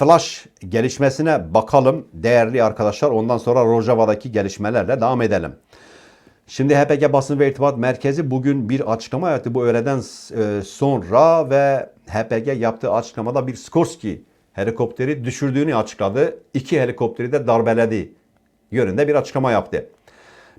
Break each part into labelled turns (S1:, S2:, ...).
S1: Flash gelişmesine bakalım değerli arkadaşlar. Ondan sonra Rojava'daki gelişmelerle devam edelim. Şimdi HPG Basın ve İrtibat Merkezi bugün bir açıklama yaptı bu öğleden e, sonra ve HPG yaptığı açıklamada bir Skorsky helikopteri düşürdüğünü açıkladı. İki helikopteri de darbeledi yönünde bir açıklama yaptı.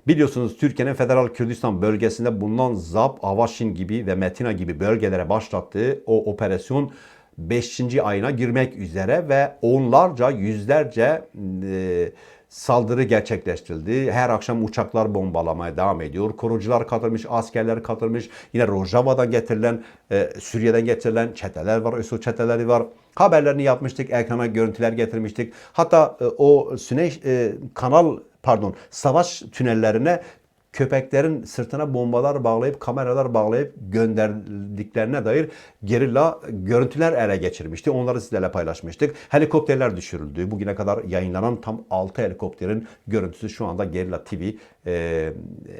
S1: Biliyorsunuz Türkiye'nin Federal Kürdistan bölgesinde bulunan ZAP, Avaşin gibi ve Metina gibi bölgelere başlattığı o operasyon 5. ayına girmek üzere ve onlarca, yüzlerce e, saldırı gerçekleştirildi. Her akşam uçaklar bombalamaya devam ediyor. Korucular katılmış, askerler katılmış. Yine Rojava'dan getirilen, e, Suriye'den getirilen çeteler var, ÖSO çeteleri var. Haberlerini yapmıştık, ekrana görüntüler getirmiştik. Hatta e, o Süney e, kanal pardon savaş tünellerine köpeklerin sırtına bombalar bağlayıp kameralar bağlayıp gönderdiklerine dair gerilla görüntüler ele geçirmişti. Onları sizlerle paylaşmıştık. Helikopterler düşürüldü. Bugüne kadar yayınlanan tam 6 helikopterin görüntüsü şu anda Gerilla TV e,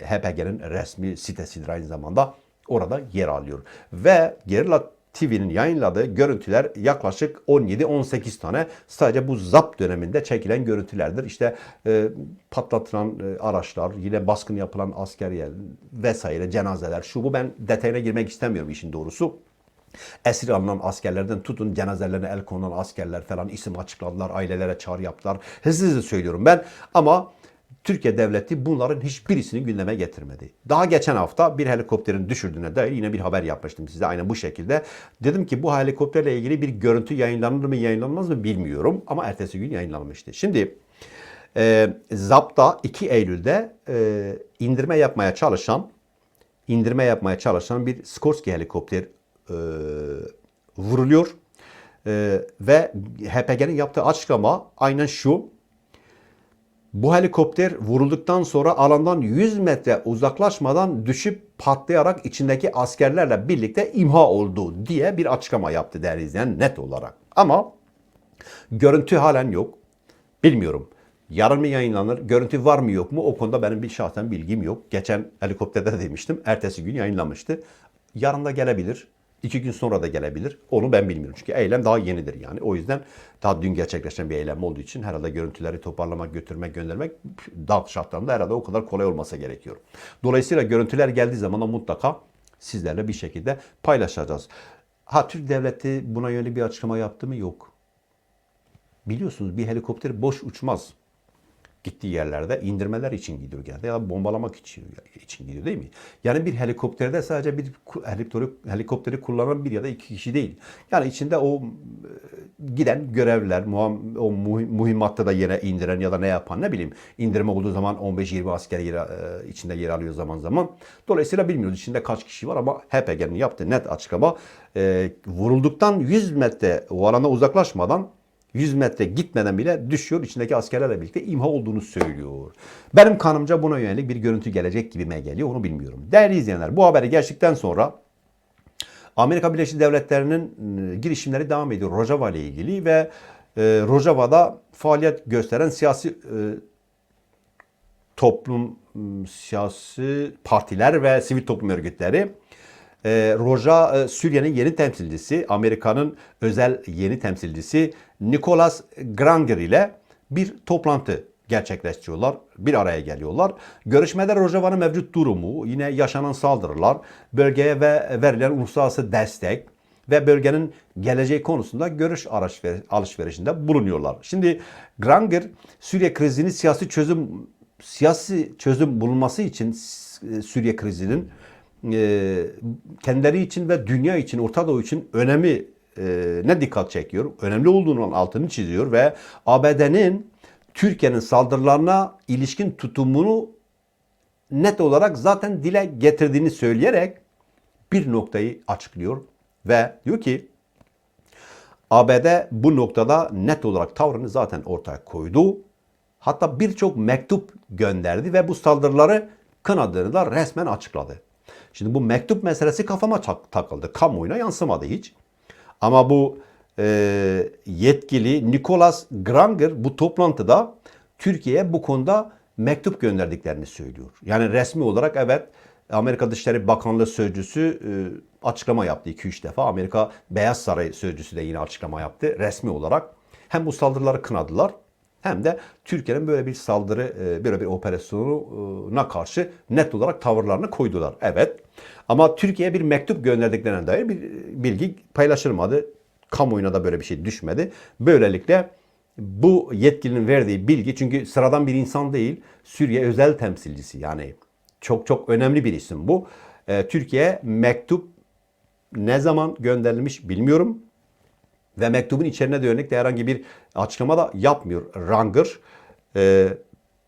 S1: HPG'nin resmi sitesidir aynı zamanda. Orada yer alıyor. Ve Gerilla TV'nin yayınladığı görüntüler yaklaşık 17-18 tane sadece bu ZAP döneminde çekilen görüntülerdir. İşte e, patlatılan e, araçlar, yine baskın yapılan askeriye vesaire cenazeler şu bu ben detayına girmek istemiyorum işin doğrusu. Esir alınan askerlerden tutun cenazelerine el konulan askerler falan isim açıkladılar, ailelere çağrı yaptılar. Hızlı hızlı söylüyorum ben ama Türkiye devleti bunların hiçbirisini gündeme getirmedi. Daha geçen hafta bir helikopterin düşürdüğüne dair yine bir haber yapmıştım size aynen bu şekilde. Dedim ki bu helikopterle ilgili bir görüntü yayınlanır mı yayınlanmaz mı bilmiyorum ama ertesi gün yayınlanmıştı. Şimdi e, ZAP'ta 2 Eylül'de e, indirme yapmaya çalışan indirme yapmaya çalışan bir Skorsky helikopter e, vuruluyor. E, ve HPG'nin yaptığı açıklama aynen şu. Bu helikopter vurulduktan sonra alandan 100 metre uzaklaşmadan düşüp patlayarak içindeki askerlerle birlikte imha oldu diye bir açıklama yaptı değerli izleyen net olarak. Ama görüntü halen yok. Bilmiyorum. Yarın mı yayınlanır? Görüntü var mı yok mu? O konuda benim bir şahsen bilgim yok. Geçen helikopterde de demiştim. Ertesi gün yayınlanmıştı. Yarın da gelebilir. İki gün sonra da gelebilir. Onu ben bilmiyorum. Çünkü eylem daha yenidir yani. O yüzden daha dün gerçekleşen bir eylem olduğu için herhalde görüntüleri toparlamak, götürmek, göndermek DAP şartlarında herhalde o kadar kolay olmasa gerekiyor. Dolayısıyla görüntüler geldiği zaman da mutlaka sizlerle bir şekilde paylaşacağız. Ha Türk devleti buna yönelik bir açıklama yaptı mı? Yok. Biliyorsunuz bir helikopter boş uçmaz gittiği yerlerde indirmeler için gidiyor genelde ya da bombalamak için, için gidiyor değil mi? Yani bir helikopterde sadece bir helikopteri, helikopteri kullanan bir ya da iki kişi değil. Yani içinde o e, giden görevliler, muham, o mühimmatta da yere indiren ya da ne yapan ne bileyim indirme olduğu zaman 15-20 asker yer, içinde yer alıyor zaman zaman. Dolayısıyla bilmiyoruz içinde kaç kişi var ama HPG'nin yaptığı net açıklama e, vurulduktan 100 metre o alana uzaklaşmadan 100 metre gitmeden bile düşüyor. içindeki askerlerle birlikte imha olduğunu söylüyor. Benim kanımca buna yönelik bir görüntü gelecek gibime geliyor. Onu bilmiyorum. Değerli izleyenler bu haberi geçtikten sonra Amerika Birleşik Devletleri'nin ıı, girişimleri devam ediyor Rojava ile ilgili ve e, Rojava'da faaliyet gösteren siyasi e, toplum, siyasi partiler ve sivil toplum örgütleri e, Roja e, Suriye'nin yeni temsilcisi, Amerika'nın özel yeni temsilcisi Nicholas Granger ile bir toplantı gerçekleştiriyorlar. Bir araya geliyorlar. Görüşmede Rojava'nın mevcut durumu, yine yaşanan saldırılar, bölgeye ve verilen uluslararası destek ve bölgenin geleceği konusunda görüş alışverişinde bulunuyorlar. Şimdi Granger Suriye krizini siyasi çözüm siyasi çözüm bulunması için Suriye krizinin e, kendileri için ve dünya için, Orta Doğu için önemi e, ne dikkat çekiyor? Önemli olduğunun altını çiziyor ve ABD'nin Türkiye'nin saldırılarına ilişkin tutumunu net olarak zaten dile getirdiğini söyleyerek bir noktayı açıklıyor ve diyor ki ABD bu noktada net olarak tavrını zaten ortaya koydu. Hatta birçok mektup gönderdi ve bu saldırıları kınadığını da resmen açıkladı. Şimdi bu mektup meselesi kafama takıldı. Kamuoyuna yansımadı hiç. Ama bu e, yetkili Nicholas Granger bu toplantıda Türkiye'ye bu konuda mektup gönderdiklerini söylüyor. Yani resmi olarak evet Amerika Dışişleri Bakanlığı Sözcüsü e, açıklama yaptı 2-3 defa. Amerika Beyaz Saray Sözcüsü de yine açıklama yaptı resmi olarak. Hem bu saldırıları kınadılar hem de Türkiye'nin böyle bir saldırı, e, böyle bir operasyona karşı net olarak tavırlarını koydular. Evet. Ama Türkiye'ye bir mektup gönderdiklerine dair bir bilgi paylaşılmadı. Kamuoyuna da böyle bir şey düşmedi. Böylelikle bu yetkilinin verdiği bilgi çünkü sıradan bir insan değil, Suriye özel temsilcisi yani çok çok önemli bir isim bu. Ee, Türkiye mektup ne zaman gönderilmiş bilmiyorum. Ve mektubun içeriğine yönelik de herhangi bir açıklama da yapmıyor Ranger. Ee,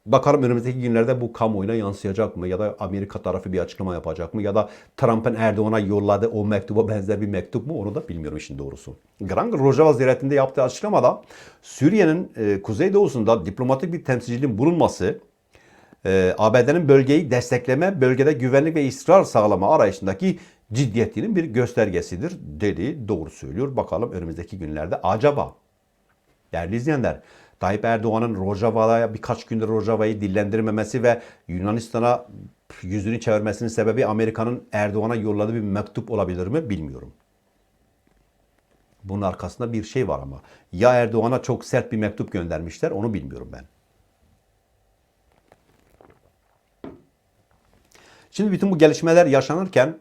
S1: bakalım önümüzdeki günlerde bu kamuoyuna yansıyacak mı? Ya da Amerika tarafı bir açıklama yapacak mı? Ya da Trump'ın Erdoğan'a yolladığı o mektuba benzer bir mektup mu? Onu da bilmiyorum işin doğrusu. Ranger Rojava ziyaretinde yaptığı açıklamada Suriye'nin e, kuzeydoğusunda diplomatik bir temsilciliğin bulunması e, ABD'nin bölgeyi destekleme, bölgede güvenlik ve istikrar sağlama arayışındaki ciddiyetinin bir göstergesidir dedi. Doğru söylüyor. Bakalım önümüzdeki günlerde acaba değerli izleyenler Tayyip Erdoğan'ın Rojava'ya birkaç gündür Rojava'yı dillendirmemesi ve Yunanistan'a yüzünü çevirmesinin sebebi Amerika'nın Erdoğan'a yolladığı bir mektup olabilir mi bilmiyorum. Bunun arkasında bir şey var ama. Ya Erdoğan'a çok sert bir mektup göndermişler onu bilmiyorum ben. Şimdi bütün bu gelişmeler yaşanırken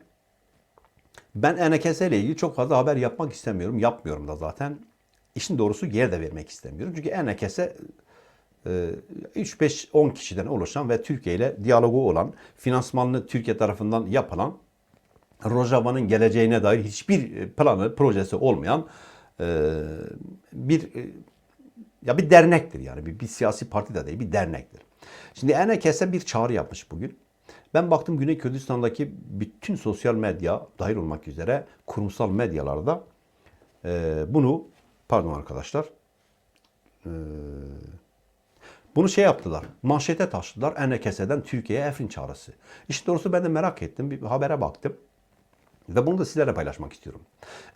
S1: ben ENKS ile ilgili çok fazla haber yapmak istemiyorum. Yapmıyorum da zaten. İşin doğrusu yer de vermek istemiyorum. Çünkü ENKS 3-5-10 kişiden oluşan ve Türkiye ile diyalogu olan, finansmanını Türkiye tarafından yapılan, Rojava'nın geleceğine dair hiçbir planı, projesi olmayan e, bir e, ya bir dernektir yani. Bir, bir siyasi parti de değil, bir dernektir. Şimdi ENKS bir çağrı yapmış bugün. Ben baktım Güney Kürdistan'daki bütün sosyal medya dahil olmak üzere kurumsal medyalarda e, bunu pardon arkadaşlar e, bunu şey yaptılar. Manşete taşıdılar. ENKS'den Türkiye'ye Efrin çağrısı. İşte doğrusu ben de merak ettim. Bir habere baktım. Ve bunu da sizlerle paylaşmak istiyorum.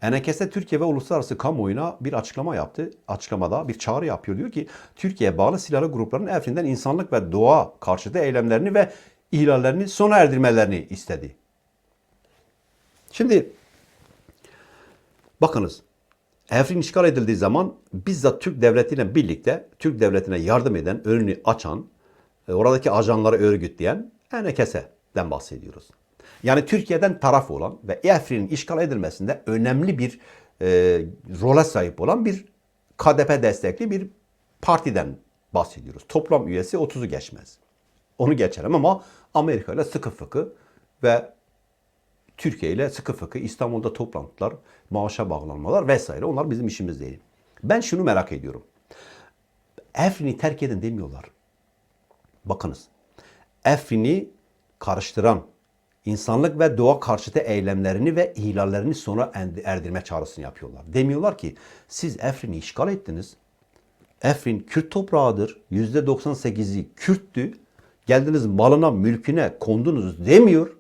S1: ENKS Türkiye ve uluslararası kamuoyuna bir açıklama yaptı. Açıklamada bir çağrı yapıyor. Diyor ki Türkiye bağlı silahlı grupların Efrin'den insanlık ve doğa karşıtı eylemlerini ve ihlallerini sona erdirmelerini istedi. Şimdi bakınız Efrin işgal edildiği zaman bizzat Türk devletiyle birlikte Türk devletine yardım eden, önünü açan, e, oradaki ajanları örgütleyen ENKS'den bahsediyoruz. Yani Türkiye'den taraf olan ve Efrin'in işgal edilmesinde önemli bir e, role sahip olan bir KDP destekli bir partiden bahsediyoruz. Toplam üyesi 30'u geçmez. Onu geçelim ama Amerika ile sıkı fıkı ve Türkiye ile sıkı fıkı, İstanbul'da toplantılar, maaşa bağlanmalar vesaire. Onlar bizim işimiz değil. Ben şunu merak ediyorum. Efrin'i terk edin demiyorlar. Bakınız. Efrin'i karıştıran, insanlık ve doğa karşıtı eylemlerini ve ihlallerini sona erdirme çağrısını yapıyorlar. Demiyorlar ki siz Efrin'i işgal ettiniz. Efrin Kürt toprağıdır. %98'i Kürttü. Geldiniz malına, mülküne kondunuz demiyor.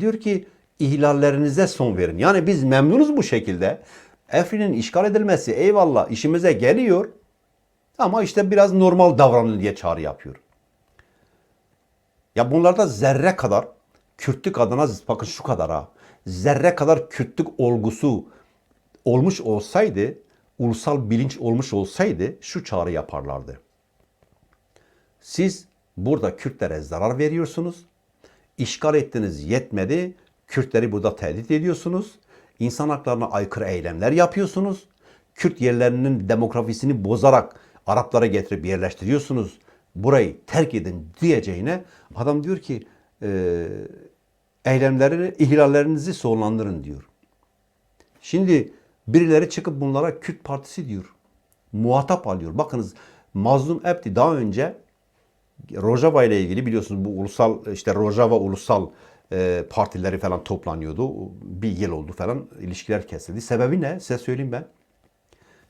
S1: Diyor ki ihlallerinize son verin. Yani biz memnunuz bu şekilde. Efrin'in işgal edilmesi eyvallah işimize geliyor. Ama işte biraz normal davranın diye çağrı yapıyor. Ya bunlarda zerre kadar Kürtlük adına bakın şu kadar ha. Zerre kadar Kürtlük olgusu olmuş olsaydı, ulusal bilinç olmuş olsaydı şu çağrı yaparlardı. Siz burada Kürtlere zarar veriyorsunuz. İşgal ettiniz yetmedi. Kürtleri burada tehdit ediyorsunuz. İnsan haklarına aykırı eylemler yapıyorsunuz. Kürt yerlerinin demografisini bozarak Araplara getirip yerleştiriyorsunuz. Burayı terk edin diyeceğine adam diyor ki e, eylemlerini, ihlallerinizi sonlandırın diyor. Şimdi birileri çıkıp bunlara Kürt Partisi diyor. Muhatap alıyor. Bakınız Mazlum Ebdi daha önce Rojava ile ilgili biliyorsunuz bu ulusal işte Rojava ulusal e, partileri falan toplanıyordu. Bir yıl oldu falan ilişkiler kesildi. Sebebi ne? Size söyleyeyim ben.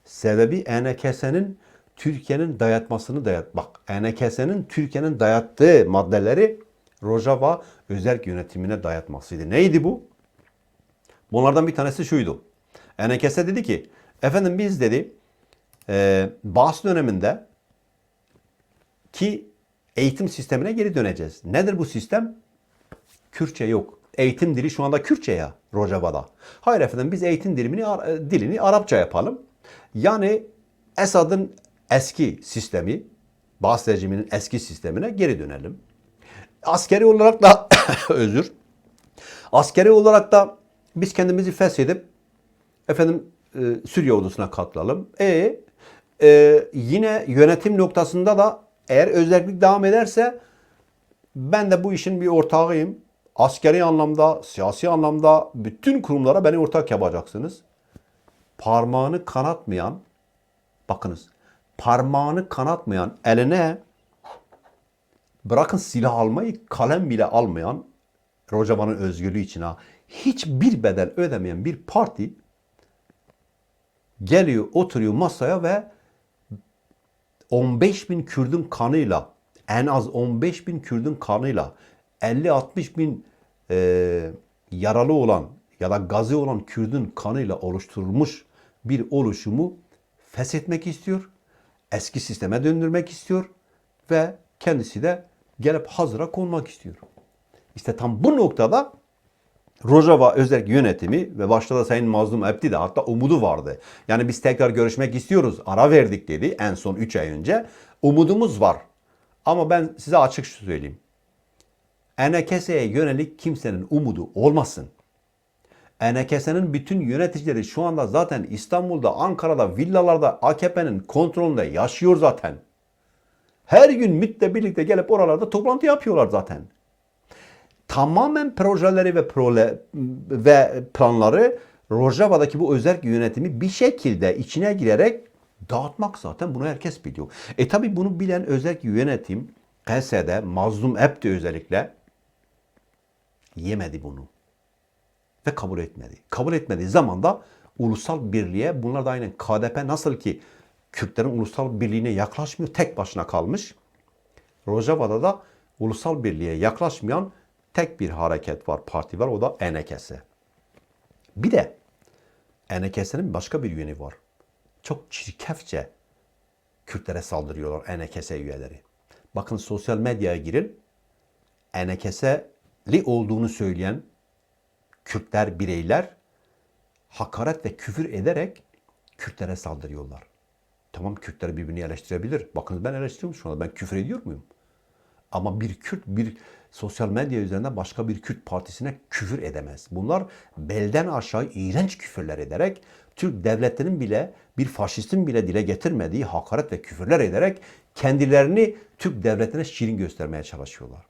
S1: Sebebi ENKS'nin Türkiye'nin dayatmasını dayat. Bak ENKS'nin Türkiye'nin dayattığı maddeleri Rojava özel yönetimine dayatmasıydı. Neydi bu? Bunlardan bir tanesi şuydu. ENKS dedi ki efendim biz dedi e, Bağız döneminde ki eğitim sistemine geri döneceğiz. Nedir bu sistem? Kürtçe yok. Eğitim dili şu anda Kürtçe ya Rojava'da. Hayır efendim biz eğitim dilimini, dilini Arapça yapalım. Yani Esad'ın eski sistemi, Bas rejiminin eski sistemine geri dönelim. Askeri olarak da özür. Askeri olarak da biz kendimizi feshedip efendim e, Suriye ordusuna katılalım. E, e, yine yönetim noktasında da eğer özellik devam ederse ben de bu işin bir ortağıyım. Askeri anlamda, siyasi anlamda bütün kurumlara beni ortak yapacaksınız. Parmağını kanatmayan, bakınız, parmağını kanatmayan eline bırakın silah almayı kalem bile almayan Rojava'nın özgürlüğü için ha hiçbir bedel ödemeyen bir parti geliyor oturuyor masaya ve 15 bin Kürdün kanıyla en az 15 bin Kürdün kanıyla 50-60 bin e, yaralı olan ya da gazı olan Kürdün kanıyla oluşturulmuş bir oluşumu feshetmek istiyor. Eski sisteme döndürmek istiyor ve kendisi de gelip hazıra konmak istiyor. İşte tam bu noktada Rojava özel yönetimi ve başta da Sayın Mazlum Ebdi de hatta umudu vardı. Yani biz tekrar görüşmek istiyoruz. Ara verdik dedi en son 3 ay önce. Umudumuz var. Ama ben size açık şu söyleyeyim. Enekese'ye yönelik kimsenin umudu olmasın. Enekese'nin bütün yöneticileri şu anda zaten İstanbul'da, Ankara'da, villalarda AKP'nin kontrolünde yaşıyor zaten. Her gün MİT'le birlikte gelip oralarda toplantı yapıyorlar zaten tamamen projeleri ve prole, ve planları Rojava'daki bu özel yönetimi bir şekilde içine girerek dağıtmak zaten bunu herkes biliyor. E tabi bunu bilen özel yönetim KS'de Mazlum Ebdi özellikle yemedi bunu. Ve kabul etmedi. Kabul etmediği zaman da ulusal birliğe bunlar da aynen KDP nasıl ki Kürtlerin ulusal birliğine yaklaşmıyor tek başına kalmış. Rojava'da da ulusal birliğe yaklaşmayan tek bir hareket var, parti var. O da ENKS. Bir de ENKS'nin başka bir yönü var. Çok çirkefçe Kürtlere saldırıyorlar ENKS üyeleri. Bakın sosyal medyaya girin. ENKS'li olduğunu söyleyen Kürtler, bireyler hakaret ve küfür ederek Kürtlere saldırıyorlar. Tamam Kürtler birbirini eleştirebilir. Bakın ben eleştiriyorum şu anda. Ben küfür ediyor muyum? Ama bir Kürt bir sosyal medya üzerinden başka bir Kürt partisine küfür edemez. Bunlar belden aşağı iğrenç küfürler ederek Türk devletinin bile bir faşistin bile dile getirmediği hakaret ve küfürler ederek kendilerini Türk devletine şirin göstermeye çalışıyorlar.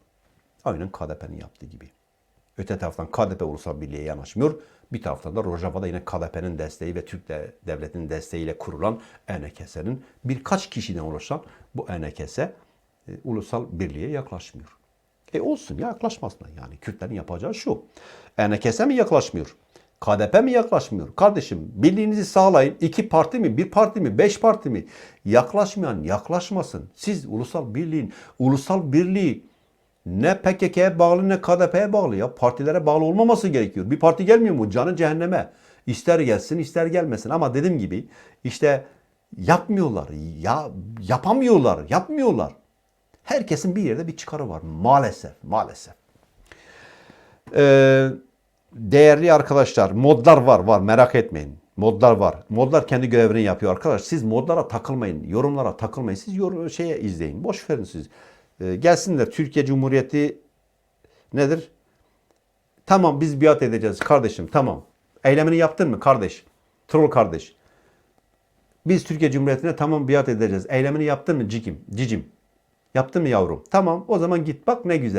S1: Aynen KDP'nin yaptığı gibi. Öte taraftan KDP Ulusal Birliği'ye yanaşmıyor. Bir taraftan da Rojava'da yine KDP'nin desteği ve Türk de- devletinin desteğiyle kurulan ENKS'nin birkaç kişiden oluşan bu ENKS e, ulusal birliğe yaklaşmıyor. E olsun ya yaklaşmasın yani. Kürtlerin yapacağı şu. ENKS'e mi yaklaşmıyor? KDP mi yaklaşmıyor? Kardeşim birliğinizi sağlayın. İki parti mi? Bir parti mi? Beş parti mi? Yaklaşmayan yaklaşmasın. Siz ulusal birliğin, ulusal birliği ne PKK'ye bağlı ne KDP'ye bağlı ya. Partilere bağlı olmaması gerekiyor. Bir parti gelmiyor mu? Canı cehenneme. İster gelsin ister gelmesin. Ama dediğim gibi işte yapmıyorlar. Ya yapamıyorlar. Yapmıyorlar. Herkesin bir yerde bir çıkarı var. Maalesef. Maalesef. Ee, değerli arkadaşlar modlar var var merak etmeyin. Modlar var. Modlar kendi görevini yapıyor arkadaş. Siz modlara takılmayın. Yorumlara takılmayın. Siz yorum, şeye izleyin. Boş verin siz. Ee, gelsinler Türkiye Cumhuriyeti nedir? Tamam biz biat edeceğiz kardeşim tamam. Eylemini yaptın mı kardeş? Troll kardeş. Biz Türkiye Cumhuriyeti'ne tamam biat edeceğiz. Eylemini yaptın mı cicim? Cicim. Yaptın mı yavrum? Tamam o zaman git bak ne güzel.